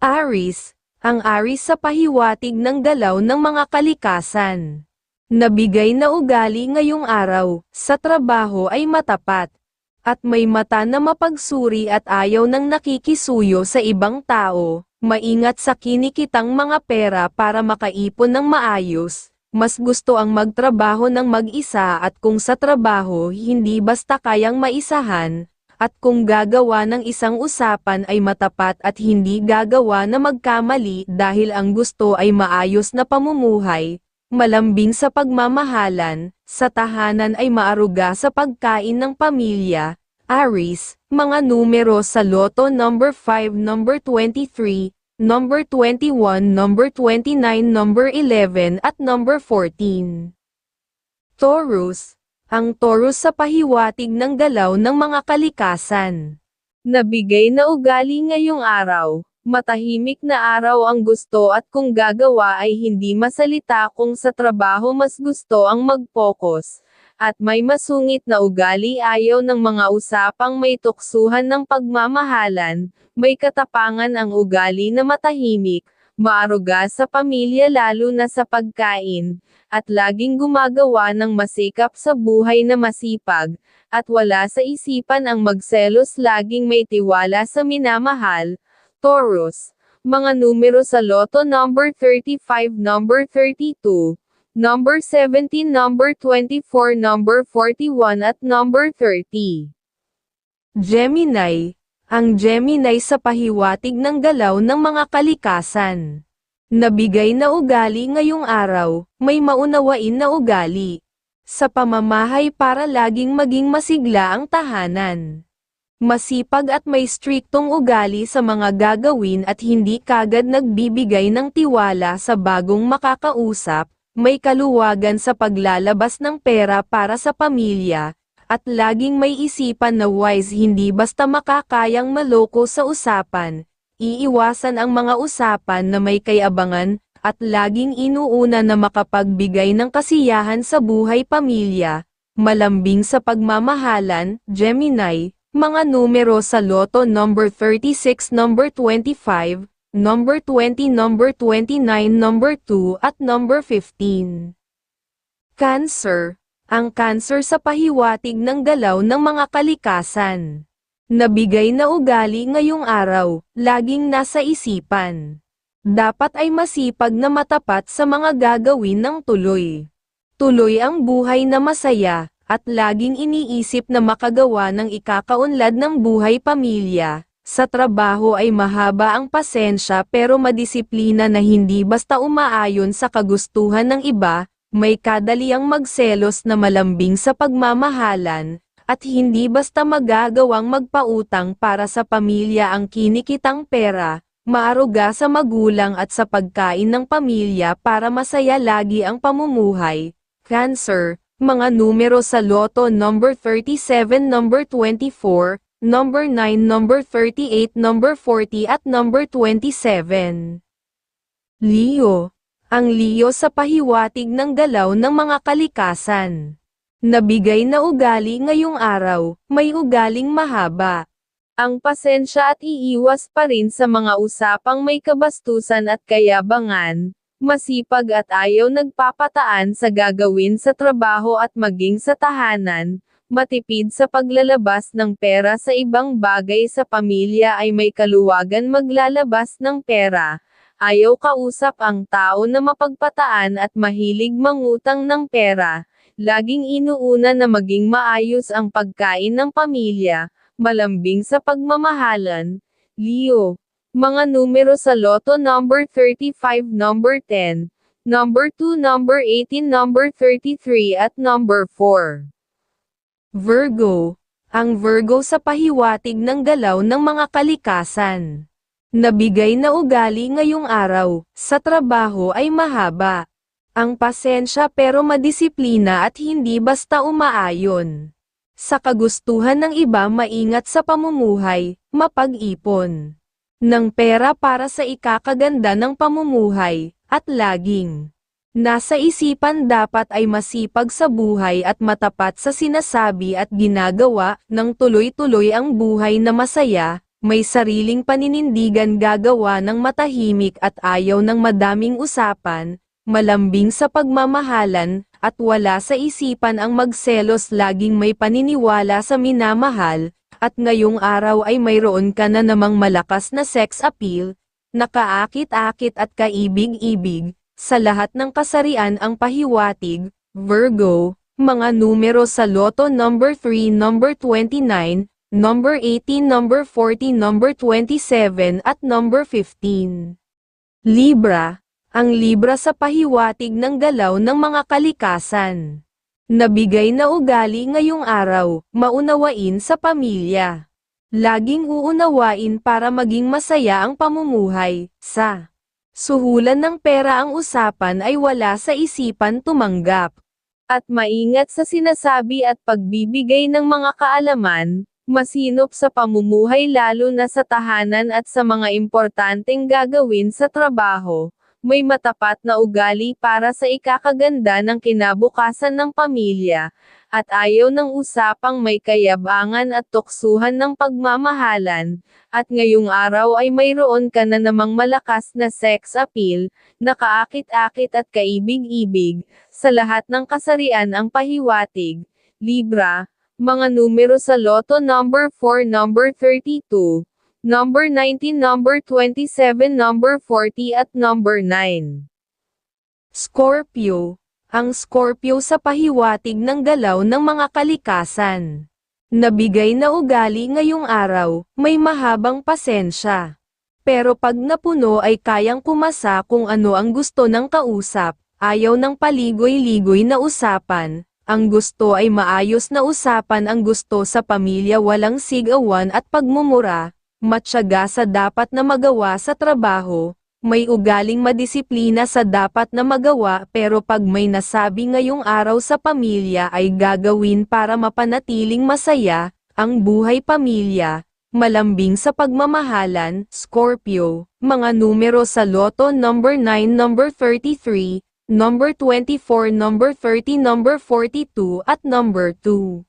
Aris, ang Aris sa pahiwatig ng galaw ng mga kalikasan. Nabigay na ugali ngayong araw, sa trabaho ay matapat. At may mata na mapagsuri at ayaw ng nakikisuyo sa ibang tao, maingat sa kinikitang mga pera para makaipon ng maayos, mas gusto ang magtrabaho ng mag-isa at kung sa trabaho hindi basta kayang maisahan, at kung gagawa ng isang usapan ay matapat at hindi gagawa na magkamali dahil ang gusto ay maayos na pamumuhay, malambing sa pagmamahalan, sa tahanan ay maaruga sa pagkain ng pamilya, Aris, mga numero sa Lotto number 5 number 23, number 21 number 29 number 11 at number 14. Taurus, ang Taurus sa pahiwatig ng galaw ng mga kalikasan. Nabigay na ugali ngayong araw, matahimik na araw ang gusto at kung gagawa ay hindi masalita kung sa trabaho mas gusto ang mag-focus, at may masungit na ugali ayaw ng mga usapang may tuksuhan ng pagmamahalan, may katapangan ang ugali na matahimik, maaruga sa pamilya lalo na sa pagkain, at laging gumagawa ng masikap sa buhay na masipag, at wala sa isipan ang magselos laging may tiwala sa minamahal, Taurus. Mga numero sa Lotto number 35 number 32, number 17 number 24 number 41 at number 30. Gemini, ang Gemini sa pahiwatig ng galaw ng mga kalikasan. Nabigay na ugali ngayong araw, may maunawain na ugali. Sa pamamahay para laging maging masigla ang tahanan. Masipag at may striktong ugali sa mga gagawin at hindi kagad nagbibigay ng tiwala sa bagong makakausap, may kaluwagan sa paglalabas ng pera para sa pamilya, at laging may isipan na wise hindi basta makakayang maloko sa usapan, iiwasan ang mga usapan na may kayabangan, at laging inuuna na makapagbigay ng kasiyahan sa buhay pamilya, malambing sa pagmamahalan, Gemini, mga numero sa Lotto number 36 number 25, number 20 number 29 number 2 at number 15. Cancer, ang cancer sa pahiwatig ng galaw ng mga kalikasan. Nabigay na ugali ngayong araw, laging nasa isipan. Dapat ay masipag na matapat sa mga gagawin ng tuloy. Tuloy ang buhay na masaya, at laging iniisip na makagawa ng ikakaunlad ng buhay pamilya. Sa trabaho ay mahaba ang pasensya pero madisiplina na hindi basta umaayon sa kagustuhan ng iba, may kadaliang magselos na malambing sa pagmamahalan, at hindi basta magagawang magpautang para sa pamilya ang kinikitang pera, maaruga sa magulang at sa pagkain ng pamilya para masaya lagi ang pamumuhay. Cancer, mga numero sa Lotto number 37 number 24, number 9 number 38 number 40 at number 27. Leo, ang Leo sa pahiwatig ng galaw ng mga kalikasan. Nabigay na ugali ngayong araw, may ugaling mahaba. Ang pasensya at iiwas pa rin sa mga usapang may kabastusan at kayabangan, masipag at ayaw nagpapataan sa gagawin sa trabaho at maging sa tahanan, matipid sa paglalabas ng pera sa ibang bagay sa pamilya ay may kaluwagan maglalabas ng pera, ayaw kausap ang tao na mapagpataan at mahilig mangutang ng pera, laging inuuna na maging maayos ang pagkain ng pamilya, malambing sa pagmamahalan, Leo. Mga numero sa Lotto number 35 number 10, number 2 number 18 number 33 at number 4. Virgo, ang Virgo sa pahiwatig ng galaw ng mga kalikasan. Nabigay na ugali ngayong araw, sa trabaho ay mahaba. Ang pasensya pero madisiplina at hindi basta umaayon. Sa kagustuhan ng iba maingat sa pamumuhay, mapag-ipon. Ng pera para sa ikakaganda ng pamumuhay, at laging. Nasa isipan dapat ay masipag sa buhay at matapat sa sinasabi at ginagawa, ng tuloy-tuloy ang buhay na masaya, may sariling paninindigan gagawa ng matahimik at ayaw ng madaming usapan, malambing sa pagmamahalan, at wala sa isipan ang magselos laging may paniniwala sa minamahal, at ngayong araw ay mayroon ka na namang malakas na sex appeal, nakaakit-akit at kaibig-ibig, sa lahat ng kasarian ang pahiwatig, Virgo, mga numero sa loto number 3 number 29, number 18 number 40 number 27 at number 15. Libra, ang Libra sa pahiwatig ng galaw ng mga kalikasan. Nabigay na ugali ngayong araw, maunawain sa pamilya. Laging uunawain para maging masaya ang pamumuhay, sa suhulan ng pera ang usapan ay wala sa isipan tumanggap. At maingat sa sinasabi at pagbibigay ng mga kaalaman, masinop sa pamumuhay lalo na sa tahanan at sa mga importanteng gagawin sa trabaho, may matapat na ugali para sa ikakaganda ng kinabukasan ng pamilya, at ayaw ng usapang may kayabangan at tuksuhan ng pagmamahalan, at ngayong araw ay mayroon ka na namang malakas na sex appeal, nakaakit-akit at kaibig-ibig, sa lahat ng kasarian ang pahiwatig, Libra, mga numero sa loto number 4 number 32, number 19 number 27 number 40 at number 9. Scorpio, ang Scorpio sa pahiwatig ng galaw ng mga kalikasan. Nabigay na ugali ngayong araw, may mahabang pasensya. Pero pag napuno ay kayang kumasa kung ano ang gusto ng kausap, ayaw ng paligoy-ligoy na usapan, ang gusto ay maayos na usapan ang gusto sa pamilya walang sigawan at pagmumura, matyaga sa dapat na magawa sa trabaho, may ugaling madisiplina sa dapat na magawa pero pag may nasabi ngayong araw sa pamilya ay gagawin para mapanatiling masaya, ang buhay pamilya, malambing sa pagmamahalan, Scorpio, mga numero sa loto number 9 number 33, number 24 number 30 number 42 at number 2.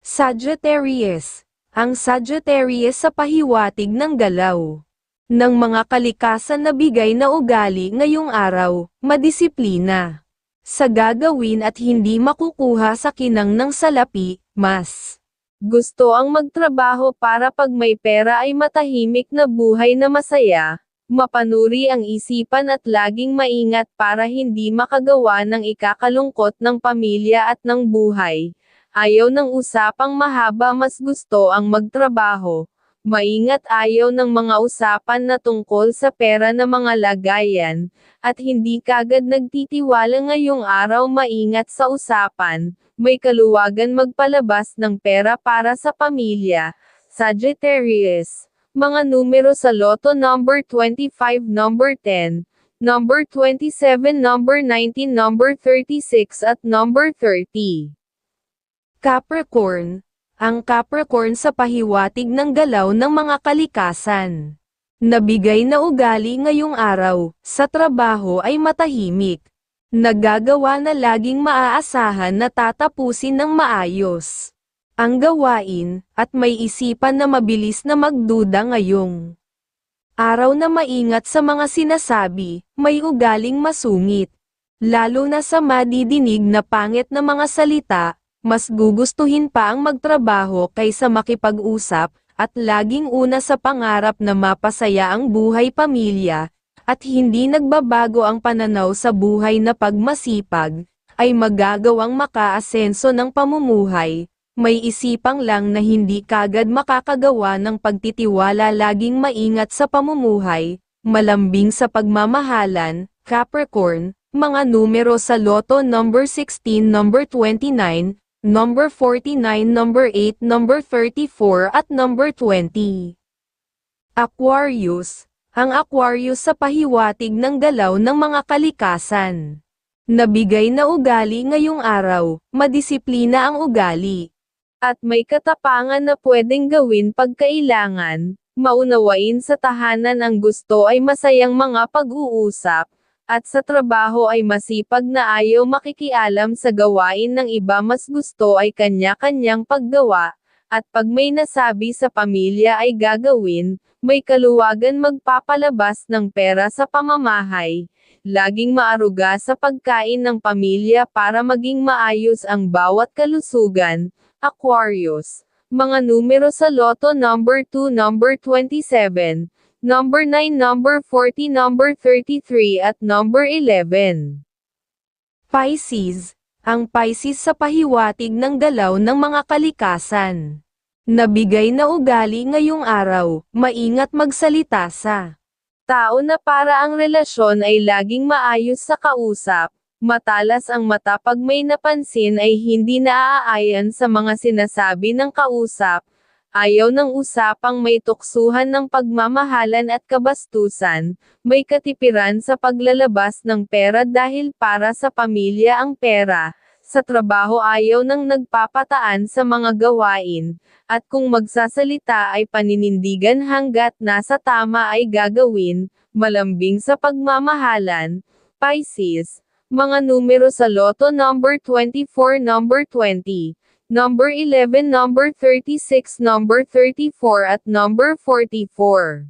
Sagittarius ang Sagittarius sa pahiwatig ng galaw. Ng mga kalikasan na bigay na ugali ngayong araw, madisiplina. Sa gagawin at hindi makukuha sa kinang ng salapi, mas gusto ang magtrabaho para pag may pera ay matahimik na buhay na masaya, mapanuri ang isipan at laging maingat para hindi makagawa ng ikakalungkot ng pamilya at ng buhay. Ayaw ng usapang mahaba mas gusto ang magtrabaho. Maingat ayaw ng mga usapan na tungkol sa pera na mga lagayan, at hindi kagad nagtitiwala ngayong araw maingat sa usapan, may kaluwagan magpalabas ng pera para sa pamilya. Sagittarius, mga numero sa loto number 25 number 10, number 27 number 19 number 36 at number 30. Capricorn, ang Capricorn sa pahiwatig ng galaw ng mga kalikasan. Nabigay na ugali ngayong araw, sa trabaho ay matahimik. Nagagawa na laging maaasahan na tatapusin ng maayos. Ang gawain, at may isipan na mabilis na magduda ngayong araw na maingat sa mga sinasabi, may ugaling masungit. Lalo na sa madidinig na pangit na mga salita, mas gugustuhin pa ang magtrabaho kaysa makipag-usap, at laging una sa pangarap na mapasaya ang buhay pamilya, at hindi nagbabago ang pananaw sa buhay na pagmasipag, ay magagawang makaasenso ng pamumuhay, may isipang lang na hindi kagad makakagawa ng pagtitiwala laging maingat sa pamumuhay, malambing sa pagmamahalan, Capricorn, mga numero sa loto number 16 number 29, number 49, number 8, number 34 at number 20. Aquarius, ang Aquarius sa pahiwatig ng galaw ng mga kalikasan. Nabigay na ugali ngayong araw, madisiplina ang ugali. At may katapangan na pwedeng gawin pagkailangan, maunawain sa tahanan ang gusto ay masayang mga pag-uusap, at sa trabaho ay masipag na ayaw makikialam sa gawain ng iba. Mas gusto ay kanya-kanyang paggawa, at pag may nasabi sa pamilya ay gagawin, may kaluwagan magpapalabas ng pera sa pamamahay, laging maaruga sa pagkain ng pamilya para maging maayos ang bawat kalusugan, Aquarius. Mga numero sa loto number 2 number 27, number 9 number 40 number 33 at number 11. Pisces. Ang Pisces sa pahiwatig ng galaw ng mga kalikasan. Nabigay na ugali ngayong araw, maingat magsalita sa tao na para ang relasyon ay laging maayos sa kausap, matalas ang mata pag may napansin ay hindi naaayon sa mga sinasabi ng kausap, ayaw ng usapang may tuksuhan ng pagmamahalan at kabastusan, may katipiran sa paglalabas ng pera dahil para sa pamilya ang pera, sa trabaho ayaw ng nagpapataan sa mga gawain, at kung magsasalita ay paninindigan hanggat nasa tama ay gagawin, malambing sa pagmamahalan, Pisces, mga numero sa loto number 24 number 20, number 11 number 36 number 34 at number 44.